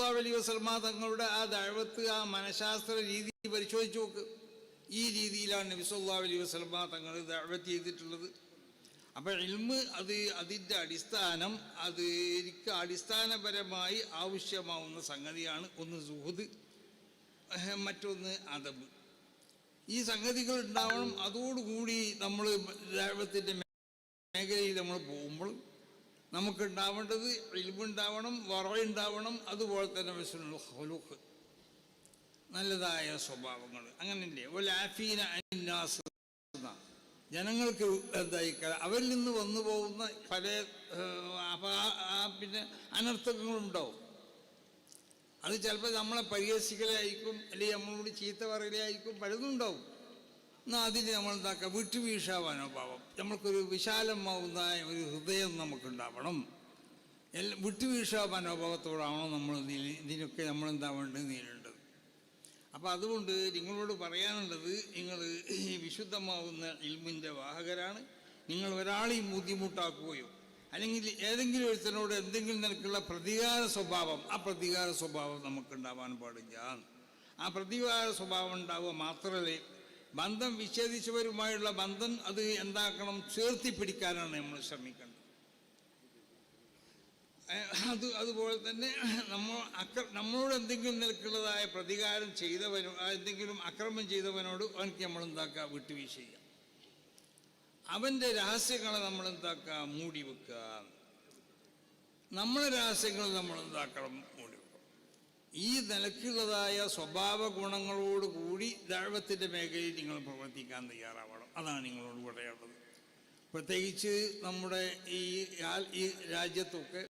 അലൈഹി വസല്ലമ തങ്ങളുടെ ആ ദഴവത്ത് ആ മനഃശാസ്ത്ര രീതി പരിശോധിച്ച് നോക്ക്. ഈ രീതിയിലാണ് നബി അലൈഹി വസല്ലമ തങ്ങൾ ദഴവത്ത് ചെയ്തിട്ടുള്ളത്. അപ്പോൾ ഇൽമ് അത് അതിന്റെ അടിസ്ഥാനം അത് എനിക്ക് അടിസ്ഥാനപരമായി ആവശ്യമാവുന്ന സംഗതിയാണ്. ഒന്ന് സുഹൃത് മറ്റൊന്ന് അതബ് ഈ സംഗതികൾ ഉണ്ടാവണം. അതോടുകൂടി നമ്മൾ ദൈവത്തിന്റെ മേഖലയിൽ നമ്മൾ പോകുമ്പോൾ നമുക്ക് ഉണ്ടാവേണ്ടത് ഇൽമുണ്ടാവണം വറയുണ്ടാവണം അതുപോലെ തന്നെ വിശ്വനുള്ള ഖുലുഖ്. നല്ലതായ സ്വഭാവങ്ങൾ. അങ്ങനെയല്ലേ? ഒരു ആഫീന അന്നാസ് ജനങ്ങൾക്ക് എന്തായി അവരിൽ നിന്ന് വന്നു പോകുന്ന പല പിന്നെ അനർത്ഥങ്ങളുണ്ടാവും അത് ചിലപ്പോൾ നമ്മളെ പരിഹസിക്കലായിരിക്കും അല്ലെങ്കിൽ നമ്മളോട് ചീത്ത പറയലായിരിക്കും പലതും ഉണ്ടാവും. എന്നാൽ അതിന് നമ്മൾ എന്താക്കുക വിട്ടുവീഴ്ച മനോഭാവം നമ്മൾക്കൊരു വിശാലമാവുന്നതായ ഒരു ഹൃദയം നമുക്കുണ്ടാവണം. എല്ലാം വിട്ടുവീഴ്ച മനോഭാവത്തോടാണോ നമ്മൾ ഇതിനൊക്കെ നമ്മൾ എന്താ വേണ്ടത് നേരിടേണ്ടത്. അപ്പോൾ അതുകൊണ്ട് നിങ്ങളോട് പറയാനുള്ളത് നിങ്ങൾ ഈ വിശുദ്ധമാവുന്ന ഇൽമിന്റെ വാഹകരാണ്. നിങ്ങൾ ഒരാളെയും ബുദ്ധിമുട്ടാക്കുകയോ അല്ലെങ്കിൽ ഏതെങ്കിലും ഒരുത്തനോട് എന്തെങ്കിലും നിനക്കുള്ള പ്രതികാര സ്വഭാവം ആ പ്രതികാര സ്വഭാവം നമുക്കുണ്ടാവാൻ പാടില്ല. ആ പ്രതികാര സ്വഭാവം ഉണ്ടാവുക മാത്രമല്ലേ ബന്ധം വിച്ഛേദിച്ചവരുമായുള്ള ബന്ധം അത് എന്താക്കണം? ചേർത്തി പിടിക്കാനാണ് നമ്മൾ ശ്രമിക്കേണ്ടത്. അത് അതുപോലെ തന്നെ നമ്മൾ അക്ര നമ്മളോട് എന്തെങ്കിലും നിലക്കുള്ളതായ പ്രതികാരം ചെയ്തവനോ എന്തെങ്കിലും അക്രമം ചെയ്തവനോട് അവനക്ക് നമ്മൾ എന്താക്കുക വിട്ടുവീഴ്ച ചെയ്യാം അവന്റെ രഹസ്യങ്ങളെ നമ്മൾ എന്താക്കുക മൂടി വെക്കുക നമ്മുടെ രഹസ്യങ്ങൾ നമ്മൾ എന്താക്കണം? ഈ നിലക്കുള്ളതായ സ്വഭാവ ഗുണങ്ങളോട് കൂടി ദൈവത്തിന്റെ മേഖലയിൽ നിങ്ങൾ പ്രവർത്തിക്കാൻ തയ്യാറാവണം. അതാണ് നിങ്ങളോട് പറയാനുള്ളത്. പ്രത്യേകിച്ച് നമ്മുടെ ഈ ഈ രാജ്യത്തൊക്കെ